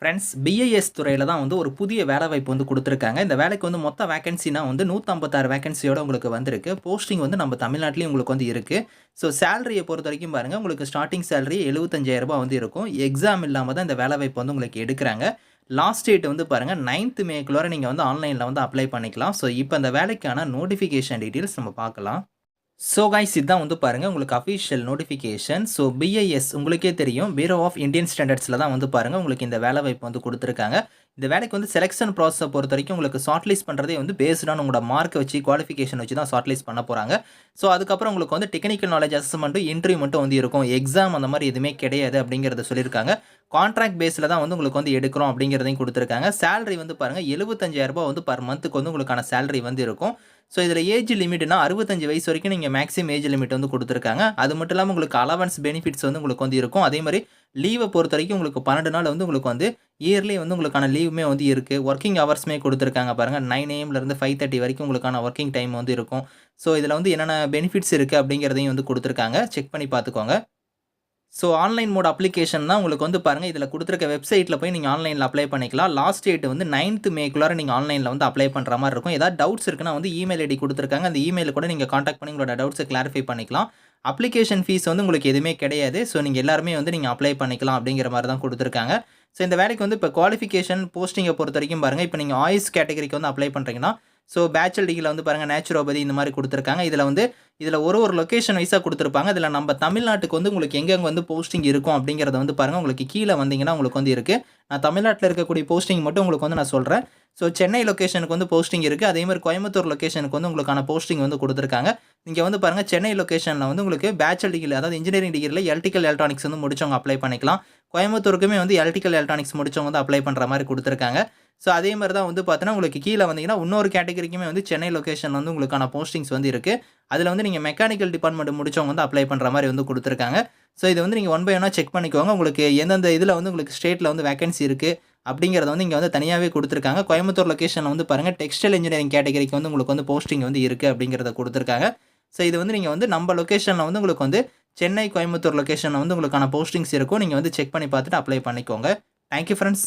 Friends BIS துறையில் தான் வந்து ஒரு புதிய வேலை வாய்ப்பு வந்து கொடுத்துருக்காங்க. இந்த வேலைக்கு வந்து மொத்த வேகன்சினா வந்து நூற்றம்பத்தாறு வேகன்சியோட உங்களுக்கு வந்திருக்கு. போஸ்டிங் வந்து நம்ம தமிழ்நாட்டிலையும் உங்களுக்கு வந்து இருக்குது ஸோ சேலரியை பொறுத்த வரைக்கும் பாருங்கள் உங்களுக்கு ஸ்டார்டிங் சேலரி எழுபத்தஞ்சாயிரரூபா வந்து இருக்கும். எக்ஸாம் இல்லாமல் தான் இந்த வேலை வாய்ப்பு வந்து உங்களுக்கு எடுக்கிறாங்க. லாஸ்ட் டேட் வந்து பாருங்கள் நைன்த் மேக்குள்ளார நீங்கள் வந்து ஆன்லைனில் வந்து அப்ளை பண்ணிக்கலாம். ஸோ இப்போ இந்த வேலைக்கான நோட்டிஃபிகேஷன் டீட்டெயில்ஸ் நம்ம பார்க்கலாம். ஸோ கைஸ் இதுதான் வந்து பாருங்கள் உங்களுக்கு அஃபிஷியல் நோட்டிஃபிகேஷன் ஸோ பிஐஎஸ் உங்களுக்கே தெரியும். பீரோ ஆஃப் இந்தியன் ஸ்டாண்டர்ட்ஸில் தான் வந்து பாருங்கள் உங்களுக்கு இந்த வேலை வாய்ப்பு வந்து கொடுத்துருக்காங்க. இந்த வேலைக்கு வந்து செலெக்ஷன் ப்ராசஸை பொறுத்த வரைக்கும் உங்களுக்கு ஷார்ட் லிஸ்ட் பண்ணுறதே வந்து பேஸ்டான உங்களோட மார்க்கை வச்சு குவாலிஃபிகேஷன் வச்சு தான் ஷார்ட் லிஸ்ட் பண்ண போகிறாங்க ஸோ அதுக்கப்புறம் உங்களுக்கு வந்து டெக்னிக்கல் நாலேஜ் அசஸ்மெண்ட்டும் இன்டர்வியூ மட்டும் வந்து இருக்கும். எக்ஸாம் அந்த மாதிரி எதுவுமே கிடையாது அப்படிங்கிறத சொல்லியிருக்காங்க. கான்ட்ராக்ட் பேஸில் தான் வந்து உங்களுக்கு வந்து எடுக்கிறோம் அப்படிங்கிறதையும் கொடுத்துருக்காங்க. சேலரி வந்து பாருங்கள் எழுபத்தஞ்சாயிரரூபா வந்து பர் மந்த்துக்கு வந்து உங்களுக்கான சேலரி வந்து இருக்கும். ஸோ இதில் ஏஜ் லிமிட்னா அறுபத்தஞ்சு வயசு வரைக்கும் நீங்கள் மேக்ஸிமம் ஏஜ் லிமிட் வந்து கொடுத்துருக்காங்க. அது மட்டும் இல்லாமல் உங்களுக்கு அலவன்ஸ் பெனிஃபிட்ஸ் வந்து உங்களுக்கு வந்து இருக்கும். அதே மாதிரி லீவை பொறுத்த வரைக்கும் உங்களுக்கு பன்னெண்டு நாள் வந்து உங்களுக்கு வந்து இயர்லி வந்து உங்களுக்கான லீவுமே வந்து இருக்குது ஒர்க்கிங் ஹவர்ஸ்மே கொடுத்துருக்காங்க பாருங்கள் நைன் ஏஎம்லேருந்து ஃபைவ் தேர்ட்டி வரைக்கும் உங்களுக்கான ஒர்க்கிங் டைம் வந்து இருக்கும். ஸோ இதில் வந்து என்னென்ன பெனிஃபிட்ஸ் இருக்குது அப்படிங்கிறதையும் வந்து கொடுத்துருக்காங்க. செக் பண்ணி பார்த்துக்கோங்க. ஸோ ஆன்லைன் மோட் அப்ளிகேஷன் தான் உங்களுக்கு வந்து பாருங்கள் இதில் கொடுத்துருக்க வெப்சைட்டில் போய் நீங்கள் ஆன்லைனில் அப்ளை பண்ணிக்கலாம். லாஸ்ட் டேட் வந்து நைன்த்து மேக்குள்ளார நீங்கள் ஆன்லைனில் வந்து அப்ளை பண்ணுற மாதிரி இருக்கும். ஏதாவது டவுட்ஸ் இருக்குன்னா வந்து இமெயில் ஐடி கொடுத்துருக்காங்க. அந்த இமெயில் கூட நீங்கள் காண்டாக்ட் பண்ணி உங்களோட டவுட்ஸை கிளாரிஃபை பண்ணிக்கலாம். அப்ளிகேஷன் ஃபீஸ் வந்து உங்களுக்கு எதுவுமே கிடையாது. ஸோ நீங்கள் எல்லாருமே வந்து நீங்கள் அப்ளை பண்ணிக்கலாம் அப்படிங்கிற மாதிரி தான் கொடுத்துருக்காங்க. ஸோ இந்த வேலைக்கு வந்து இப்போ குவாலிஃபிகேஷன் போஸ்டிங்கை பொறுத்த வரைக்கும் பாருங்கள் இப்போ நீங்கள் ஆயுஸ் கேட்டகரிக்கு வந்து அப்ளை பண்ணுறீங்கன்னா ஸோ பேச்சல் டிகிரியில் வந்து பாருங்கள் நேச்சுரோபதி இந்த மாதிரி கொடுத்துருக்காங்க. இதில் வந்து இதில் ஒரு ஒரு லொக்கேஷன் வைஸாக கொடுத்துருப்பாங்க. இதில் நம்ம தமிழ்நாட்டுக்கு வந்து உங்களுக்கு எங்கெங்கே வந்து போஸ்டிங் இருக்கும் அப்படிங்கிறத வந்து பாருங்கள் உங்களுக்கு கீழே வந்தீங்கன்னா உங்களுக்கு வந்து இருக்குது நான் தமிழ்நாட்டில் இருக்கக்கூடிய போஸ்டிங் மட்டும் உங்களுக்கு வந்து நான் சொல்கிறேன் ஸோ சென்னை லொக்கேஷனுக்கு வந்து போஸ்டிங் இருக்குது அதே மாதிரி கோயம்புத்தூர் லொக்கேஷனுக்கு வந்து உங்களுக்கான போஸ்டிங் வந்து கொடுத்துருக்காங்க. இங்கே வந்து பாருங்கள் சென்னை லொக்கேஷனில் வந்து உங்களுக்கு பேச்சல் டிகிரி அதாவது இன்ஜினியரிங் டிகிரியில் எலக்ட்ரிக்கல் எலக்ட்ரானிக்ஸ் வந்து முடிச்சவங்க அப்ளை பண்ணிக்கலாம். கோயம்புத்தூருக்குமே வந்து எலக்ட்ரிக்கல் எலக்ட்ரானிக்ஸ் முடிச்சவங்க வந்து அப்ளை பண்ணுற மாதிரி கொடுத்துருக்காங்க. ஸோ அதே மாதிரி தான் வந்து பார்த்தீங்கன்னா உங்களுக்கு கீழே வந்தீங்கன்னா இன்னொரு கேட்டகரிக்குமே வந்து சென்னை லொக்கேஷன் வந்து உங்களுக்கான போஸ்டிங்ஸ் வந்து இருக்குது அதில் வந்து நீங்கள் மெக்கானிக்கல் டிபார்ட்மெண்ட் முடிச்சவங்க வந்து அப்ளை பண்ணுற மாதிரி வந்து கொடுத்துருக்காங்க. ஸோ இது வந்து நீங்கள் ஒன் பை ஒன்னாக செக் பண்ணிக்கோங்க. உங்களுக்கு எந்தெந்த இதில் வந்து உங்களுக்கு ஸ்டேட்டில் வந்து வேகன்சி இருக்குது அப்படிங்கிறத வந்து இங்கே வந்து தனியாகவே கொடுத்துருக்காங்க. கோயம்புத்தூர் லொக்கேஷனில் வந்து பாருங்கள் டெக்ஸ்டைல் இன்ஜினியரிங் கேட்டகரிக்கு வந்து உங்களுக்கு வந்து போஸ்டிங் வந்து இருக்குது அப்படிங்கிறத கொடுத்துருக்காங்க. ஸோ இது வந்து நீங்கள் வந்து நம்ம லொக்கேஷனில் வந்து உங்களுக்கு வந்து சென்னை கோயம்புத்தூர் லொக்கேஷனில் வந்து உங்களுக்கான போஸ்டிங்ஸ் இருக்கும். நீங்கள் வந்து செக் பண்ணி பார்த்துட்டு அப்ளை பண்ணிக்கோங்க. Thank you friends